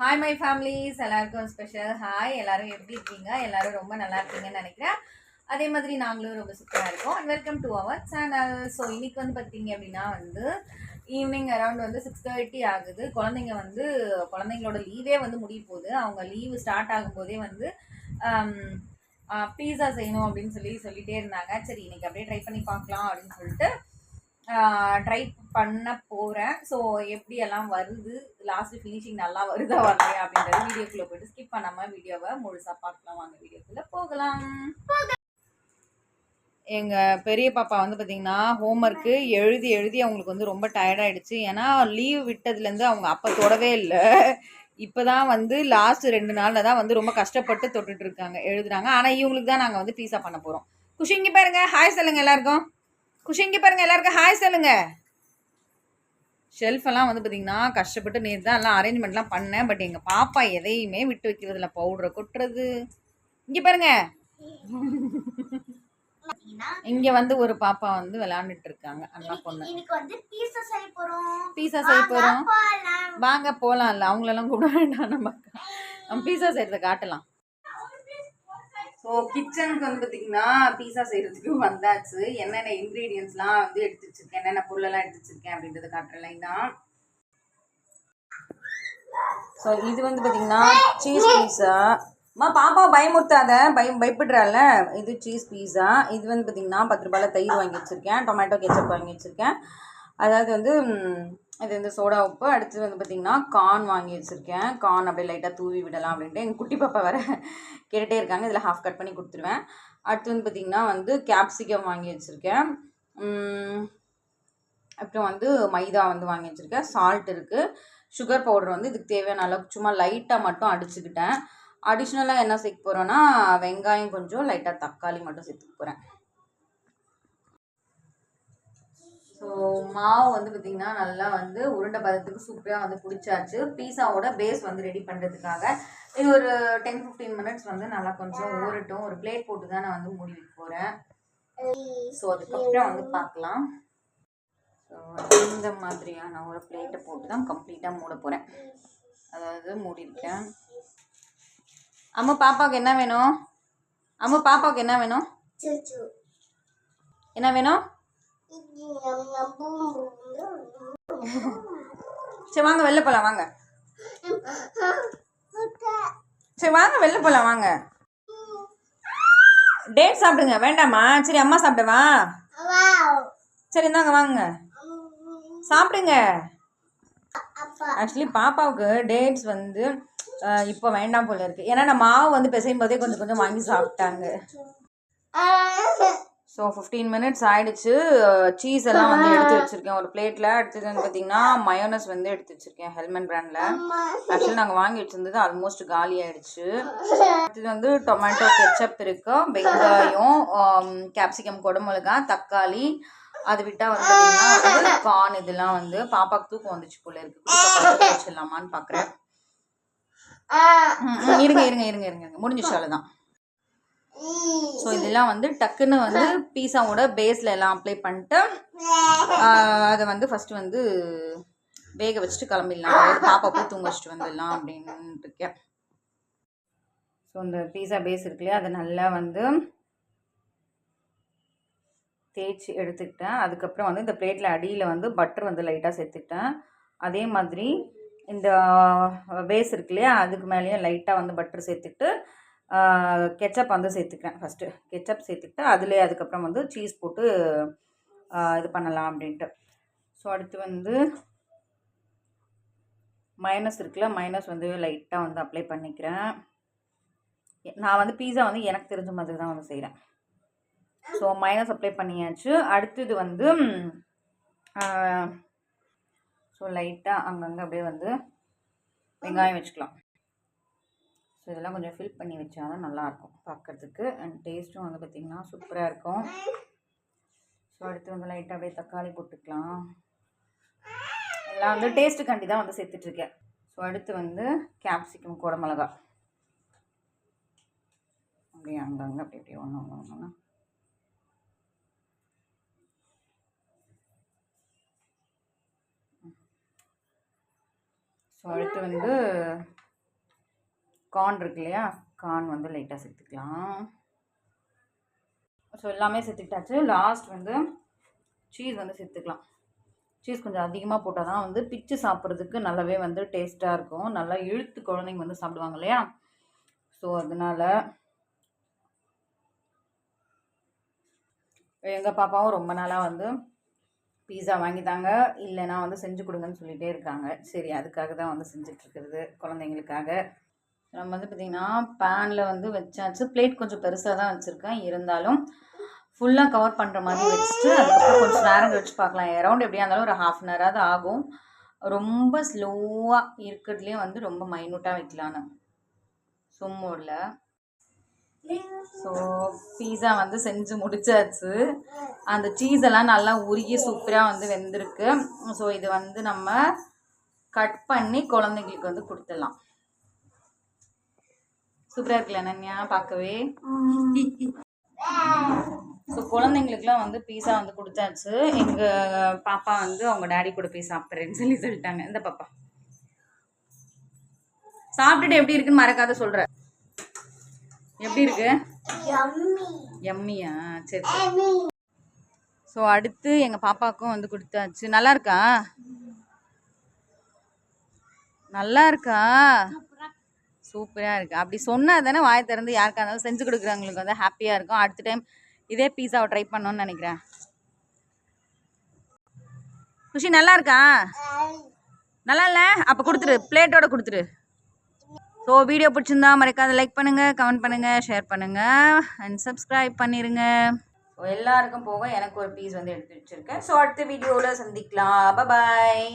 Hi my families எல்லாருக்கும் special hi எல்லாரும் எப்படி இருக்கீங்க? எல்லாரும் ரொம்ப நல்லா இருக்கீங்கன்னு நினைக்கிறேன். அதே மாதிரி நாங்களும் ரொம்ப சூப்பராக இருக்கோம். And welcome to our channel so இன்னைக்கு வந்து பார்த்தீங்க அப்படின்னா வந்து ஈவினிங் அரௌண்ட் வந்து சிக்ஸ் தேர்ட்டி ஆகுது. குழந்தைங்க வந்து குழந்தைங்களோட லீவே வந்து முடிய போகுது. அவங்க லீவு ஸ்டார்ட் ஆகும்போதே வந்து um, பீஸா செய்யணும் அப்படின்னு சொல்லி சொல்லிகிட்டே இருந்தாங்க. சரி இன்னைக்கு அப்படியே ட்ரை பண்ணி பார்க்கலாம் அப்படின்னு சொல்லிட்டு ட்ரை பண்ண போகிறேன் ஸோ எப்படி எல்லாம் வருது? லாஸ்ட்டு ஃபினிஷிங் நல்லா வருதா வரலையா அப்படின்றது வீடியோக்குள்ளே போயிட்டு ஸ்கிப் பண்ணாமல் வீடியோவை முழுசாக பார்க்கலாம். வாங்க வீடியோக்குள்ளே போகலாம். எங்கள் பெரிய பாப்பா வந்து பார்த்திங்கன்னா ஹோம்ஒர்க்கு எழுதி எழுதி அவங்களுக்கு வந்து ரொம்ப டயர்டாயிடுச்சு ஏன்னா லீவ் விட்டதுலேருந்து அவங்க அப்போ தொடவே இல்லை. இப்போ தான் வந்து லாஸ்ட் ரெண்டு நாளில் தான் வந்து ரொம்ப கஷ்டப்பட்டு தொட்டுட்டு இருக்காங்க எழுதுறாங்க. ஆனால் இவங்களுக்கு தான் நாங்கள் வந்து பீஸா பண்ண போகிறோம் குஷிங்க பாருங்கள் ஹாய் சொல்லுங்கள் எல்லாருக்கும். குஷிங்க பாருங்க எல்லாருக்கும் ஹாய் சொல்லுங்க. ஷெல்ஃப் எல்லாம் வந்து பார்த்தீங்கன்னா கஷ்டப்பட்டு நேற்று தான் எல்லாம் அரேஞ்ச்மெண்ட்லாம் பண்ணேன். பட் எங்கள் பாப்பா எதையுமே விட்டு வைக்கிறதுல பவுடரை கொட்டுறது. இங்கே பாருங்க. இங்க வந்து ஒரு பாப்பா வந்து விளையாண்டுட்டு இருக்காங்க. அண்ணா பொண்ணு. பீஸா செய்ய போறோம். வாங்க போலாம். இல்ல அவங்களெல்லாம் கூப்பிட வேண்டாம் நம்ம நம்ம பீஸா செய்யறத காட்டலாம். ஸோ கிச்சனுக்கு வந்து பார்த்தீங்கன்னா பீஸா செய்கிறதுக்கு வந்தாச்சு. என்னென்ன இன்க்ரீடியன்ஸ்லாம் வந்து எடுத்து வச்சிருக்கேன் என்னென்ன பொருளெல்லாம் எடுத்து வச்சிருக்கேன் அப்படின்றத காட்டுறேன் தான் ஸோ இது வந்து பார்த்தீங்கன்னா சீஸ் பீஸா அம்மா பாப்பா பயமுறுத்தாத பயம் பயப்படுறால இது சீஸ் பீஸா இது வந்து பார்த்தீங்கன்னா பத்து ரூபாயில் தயிர் வாங்கி வச்சுருக்கேன் டொமேட்டோ கெச்சப் வாங்கி வச்சுருக்கேன். அதாவது வந்து இது வந்து சோடா உப்பு. அடுத்து வந்து பார்த்திங்கன்னா கார்ன் வாங்கி வச்சுருக்கேன். கார்ன் அப்படியே லைட்டாக தூவி விடலாம் அப்படின்ட்டு எங்கள் குட்டி பாப்பா வேறு கேட்டுகிட்டே இருக்காங்க. இதில் ஹாஃப் கட் பண்ணி கொடுத்துருவேன். அடுத்து வந்து பார்த்திங்கன்னா வந்து கேப்சிகம் வாங்கி வச்சுருக்கேன். அப்புறம் வந்து மைதா வந்து வாங்கி வச்சுருக்கேன். சால்ட் இருக்குது சுகர் பவுடர் வந்து இதுக்கு தேவையான அளவுக்கு சும்மா லைட்டாக மட்டும் அடிச்சுக்கிட்டேன். அடிஷ்னலாக என்ன சேர்க்க போகிறோன்னா வெங்காயம் கொஞ்சம் லைட்டாக தக்காளி மட்டும் சேர்த்துக்க போகிறேன் மாவு வந்து பார்த்திங்கன்னா நல்லா வந்து உருண்டை பதத்துக்கு சூப்பராக வந்து பிடிச்சாச்சு. பீஸாவோட பேஸ் வந்து ரெடி பண்ணுறதுக்காக இது ஒரு டென் ஃபிஃப்டீன் மினிட்ஸ் வந்து நல்லா கொஞ்சம் ஊறட்டும். ஒரு பிளேட் போட்டு தான் நான் வந்து மூடி வைக்க போகிறேன் ஸோ அதுக்கப்புறம் வந்து பார்க்கலாம். ஸோ இந்த மாதிரியான ஒரு பிளேட்டை போட்டு தான் கம்ப்ளீட்டாக மூட போகிறேன் அதாவது மூடிருக்கேன் அம்மா பாப்பாவுக்கு என்ன வேணும்? அம்மா பாப்பாவுக்கு என்ன வேணும். என்ன வேணும்? சரி வாங்க வெளில போகலாம் வாங்க. சரி வாங்க வெளில போகலாம் வாங்க. டேட் சாப்பிடுங்க வேண்டாமா? சரி அம்மா சாப்பிடவா? சரி இந்தாங்க வாங்க சாப்பிடுங்க. ஆக்சுவலி பாப்பாவுக்கு டேட்ஸ் வந்து இப்போ வேண்டாம் போல இருக்கு. ஏன்னா நான் மாவு வந்து பிசையும் போதே கொஞ்சம் கொஞ்சம் வாங்கி சாப்பிட்டாங்க. ஸோ ஃபிஃப்டீன் மினிட்ஸ் ஆயிடுச்சு. சீஸ் எல்லாம் வந்து எடுத்து வச்சிருக்கேன். ஒரு பிளேட்டில் அடுத்தது வந்து பார்த்தீங்கன்னா மயோனஸ் வந்து எடுத்து வச்சிருக்கேன் ஹெல்மெட் பிராண்டில் ஆக்சுவலி நாங்கள் வாங்கி வச்சிருந்தது ஆல்மோஸ்ட் காலி ஆயிடுச்சு. அடுத்தது வந்து டொமேட்டோ கெச்சப் இருக்கு வெங்காயம் கேப்சிகம் குடமிளகா தக்காளி. அது விட்டா வந்து பார்த்தீங்கன்னா கார்ன் இதெல்லாம் வந்து பாப்பாக்கு தூக்கம் வந்துச்சு போல இருக்கு. வச்சிடலாமான்னு பார்க்குறேன் இருங்க இருங்க இருங்க இருங்க இருங்க. முடிஞ்சிச்சு அவ்வளோதான் ஸோ இதெல்லாம் வந்து டக்குன்னு வந்து பீஸாவோட பேஸில் எல்லாம் அப்ளை பண்ணிட்டு அதை வந்து ஃபஸ்ட்டு வந்து வேக வச்சுட்டு கிளம்பிடலாம். பாப்பா போய் தூங்க வச்சுட்டு வந்துடலாம் அப்படின்னு இருக்கேன். ஸோ இந்த பீஸா பேஸ் இருக்கு இல்லையா அதை நல்லா வந்து தேய்ச்சி எடுத்துக்கிட்டேன். அதுக்கப்புறம் வந்து இந்த பிளேட்டில் அடியில் வந்து பட்டர் வந்து லைட்டாக சேர்த்துக்கிட்டேன். அதே மாதிரி இந்த பேஸ் இருக்கு இல்லையா அதுக்கு மேலேயும் லைட்டாக வந்து பட்டர் சேர்த்துக்கிட்டு கெச்சப் வந்து சேர்த்துக்கிறேன் ஃபஸ்ட்டு கெச்சப் சேர்த்துக்கிட்டு அதிலே அதுக்கப்புறம் வந்து சீஸ் போட்டு இது பண்ணலாம் அப்படின்ட்டு. ஸோ அடுத்து வந்து மைனஸ் இருக்குல்ல மைனஸ் வந்து லைட்டாக வந்து அப்ளை பண்ணிக்கிறேன். நான் வந்து பீஸா வந்து எனக்கு தெரிஞ்ச மாதிரி தான் வந்து செய்கிறேன் ஸோ மைனஸ் அப்ளை பண்ணியாச்சு. அடுத்தது வந்து ஸோ லைட்டாக அங்கங்கே அப்படியே வந்து வெங்காயம் வச்சுக்கலாம். ஸோ இதெல்லாம் கொஞ்சம் ஃபில் பண்ணி வச்சா தான் நல்லாயிருக்கும் பார்க்கறதுக்கு. அண்ட் டேஸ்ட்டும் வந்து பார்த்திங்கன்னா சூப்பராக இருக்கும். ஸோ அடுத்து வந்து லைட்டாக அப்படியே தக்காளி போட்டுக்கலாம். எல்லாம் வந்து டேஸ்ட்டுக்காண்டி தான் வந்து சேர்த்துட்ருக்கேன். ஸோ அடுத்து வந்து கேப்சிகம் குடமிளகா. அப்படியே அங்கங்கே அப்படி அப்படியே ஒன்று ஒன்று ஒன்று ஸோ அடுத்து வந்து கார்ன் இருக்கு இல்லையா? கார்ன் வந்து லைட்டாக சேர்த்துக்கலாம் ஸோ எல்லாமே சேர்த்துக்கிட்டாச்சு லாஸ்ட் வந்து சீஸ் வந்து சேர்த்துக்கலாம் சீஸ் கொஞ்சம் அதிகமாக போட்டால் தான் வந்து பிச்சு சாப்பிட்றதுக்கு நல்லாவே வந்து டேஸ்ட்டாக இருக்கும். நல்லா இழுத்து குழந்தைங்க வந்து சாப்பிடுவாங்க இல்லையா? ஸோ அதனால எங்கள் பாப்பாவும் ரொம்ப நாளாக வந்து பீஸா வாங்கித்தாங்க இல்லைன்னா இல்லைனா வந்து செஞ்சு கொடுங்கன்னு சொல்லிகிட்டே இருக்காங்க. சரி அதுக்காக தான் வந்து செஞ்சிட்ருக்கிறது குழந்தைங்களுக்காக. நம்ம வந்து பார்த்திங்கன்னா பேனில் வந்து வச்சாச்சு. பிளேட் கொஞ்சம் பெருசாக தான் வச்சுருக்கேன். இருந்தாலும் ஃபுல்லாக கவர் பண்ணுற மாதிரி வச்சுட்டு அதுக்கப்புறம் கொஞ்சம் நேரம் கழிச்சு பார்க்கலாம். அரௌண்ட் எப்படியா இருந்தாலும் ஒரு ஹாஃப் அன் ஹவராவது ஆகும். ரொம்ப ஸ்லோவாக இருக்கிறதுலேயே வந்து ரொம்ப மைனூட்டாக வைக்கலான்னு சும்மோடில் ஸோ பீஸா வந்து செஞ்சு முடிச்சாச்சு. அந்த சீஸ் எல்லாம் நல்லா உருகி சூப்பராக வந்து வெந்திருக்கு. ஸோ இது வந்து நம்ம கட் பண்ணி குழந்தைங்களுக்கு வந்து கொடுத்துடலாம். சூப்பராக இருக்குல்ல அனன்யா பார்க்கவே. ஸோ குழந்தைங்களுக்குலாம் வந்து பீஸா வந்து கொடுத்தாச்சு. எங்கள் பாப்பா வந்து அவங்க டேடி கூட போய் சாப்பிட்றேன்னு சொல்லி சொல்லிட்டாங்க. இந்த பாப்பா. சாப்பிட்டுட்டு எப்படி இருக்குன்னு மறக்காத சொல்கிறேன் எப்படி இருக்கு. எம்மியா சரி. ஸோ அடுத்து எங்கள் பாப்பாவுக்கும் வந்து கொடுத்தாச்சு. நல்லா இருக்கா? நல்லா இருக்கா? சூப்பராக இருக்குது அப்படி சொன்னால் தானே வாய் திறந்து யாருக்கா இருந்தாலும் செஞ்சு கொடுக்குறவங்களுக்கு வந்து ஹாப்பியாக இருக்கும். அடுத்த டைம் இதே பீஸாவை ட்ரை பண்ணணும்னு நினைக்கிறேன். குஷி நல்லா இருக்கா? நல்லா இல்லை? அப்போ கொடுத்துரு. பிளேட்டோட கொடுத்துரு. ஸோ வீடியோ பிடிச்சிருந்தா மறக்காத லைக் பண்ணுங்கள் கமெண்ட் பண்ணுங்கள் ஷேர் பண்ணுங்கள் அண்ட் சப்ஸ்கிரைப் பண்ணிடுங்க ஸோ எல்லாருக்கும் போக எனக்கு ஒரு பீஸ் வந்து எடுத்து வச்சுருக்கேன். ஸோ அடுத்த வீடியோவில் சந்திக்கலாம். பாய்